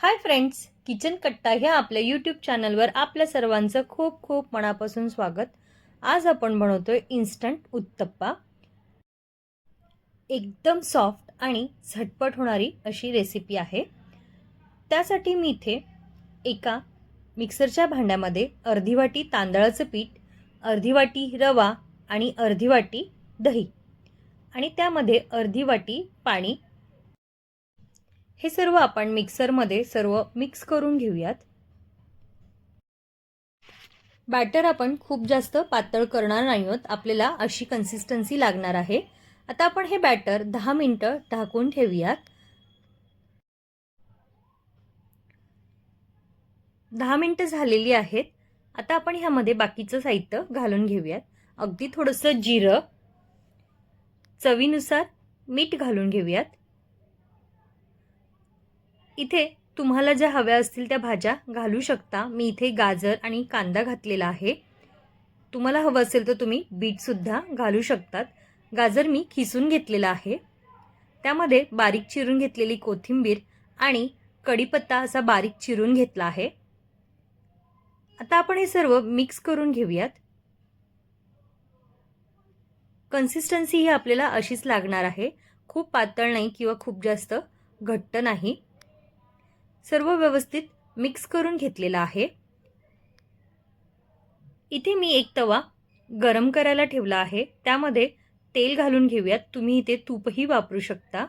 Hi friends kitchen कट्टा ह्या आपल्या यूट्यूब चॅनलवर आपल्या सर्वांचं खूप खूप मनापासून स्वागत. आज आपण बनवतोय इन्स्टंट उत्तप्पा. एकदम सॉफ्ट आणि झटपट होणारी अशी रेसिपी आहे. त्यासाठी मी इथे एका मिक्सरच्या भांड्यामध्ये अर्धी वाटी तांदळाचं पीठ अर्धी वाटी रवा आणि अर्धी वाटी दही आणि त्यामध्ये अर्धी वाटी पाणी हे सर्व आपण मिक्सरमध्ये सर्व मिक्स करून घेऊयात. बॅटर आपण खूप जास्त पातळ करणार नाही आहोत. आपल्याला अशी कन्सिस्टन्सी लागणार आहे. आता आपण हे बॅटर दहा मिनटं ढाकून ठेवूयात. दहा मिनटं झालेली आहेत. आता आपण ह्यामध्ये बाकीचं साहित्य घालून घेऊयात. अगदी थोडंसं जिरं चवीनुसार मीठ घालून घेऊयात. इथे तुम्हाला ज्या हव्या असतील त्या भाज्या घालू शकता. मी इथे गाजर आणि कांदा घातलेला आहे. तुम्हाला हवं असेल तर तुम्ही बीटसुद्धा घालू शकतात. गाजर मी खिसून घेतलेला आहे. त्यामध्ये बारीक चिरून घेतलेली कोथिंबीर आणि कढीपत्ता असा बारीक चिरून घेतला आहे. आता आपण हे सर्व मिक्स करून घेऊयात. कन्सिस्टन्सी ही आपल्याला अशीच लागणार आहे. खूप पातळ नाही किंवा खूप जास्त घट्ट नाही. सर्व व्यवस्थित मिक्स करून घेतलेला आहे. इथे मी एक तवा गरम करायला ठेवला आहे. त्यामध्ये तेल घालून घेऊयात. तुम्ही इथे तूपही वापरू शकता.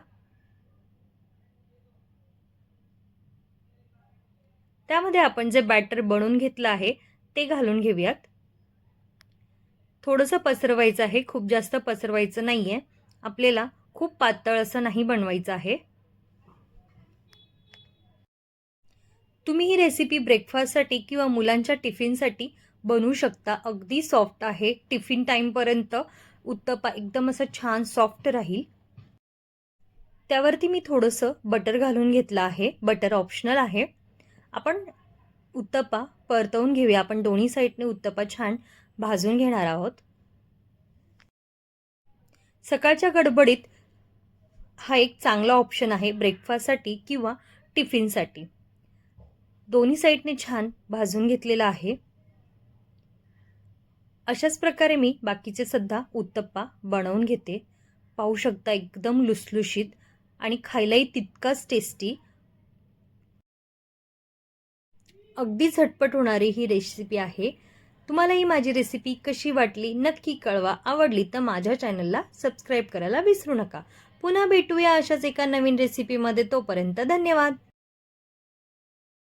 त्यामध्ये आपण जे बॅटर बनवून घेतलं आहे ते घालून घेऊयात. थोडंसं पसरवायचं आहे. खूप जास्त पसरवायचं नाही आहे आपल्याला खूप पातळ असं नाही बनवायचं आहे. तुम्ही ही रेसिपी ब्रेकफास्टसाठी किंवा मुलांच्या टिफिनसाठी बनवू शकता. अगदी सॉफ्ट आहे. टिफिन टाईमपर्यंत उत्तपा एकदम असं छान सॉफ्ट राहील. त्यावरती मी थोडंसं बटर घालून घेतलं आहे. बटर ऑप्शनल आहे. आपण उत्तपा परतवून घेऊया. आपण दोन्ही साईडने उत्तपा छान भाजून घेणार आहोत. सकाळच्या गडबडीत हा एक चांगला ऑप्शन आहे. ब्रेकफास्टसाठी किंवा टिफिनसाठी दोन्ही साईडने छान भाजून घेतलेला आहे. अशाच प्रकारे मी बाकीचे सध्या उत्तप्पा बनवून घेते. पाहू शकता एकदम लुसलुशीत आणि खायलाही तितकाच टेस्टी अगदी झटपट होणारी ही रेसिपी आहे. तुम्हाला ही माझी रेसिपी कशी वाटली नक्की कळवा. आवडली तर माझ्या चॅनलला सबस्क्राईब करायला विसरू नका. पुन्हा भेटूया अशाच एका नवीन रेसिपीमध्ये तोपर्यंत धन्यवाद.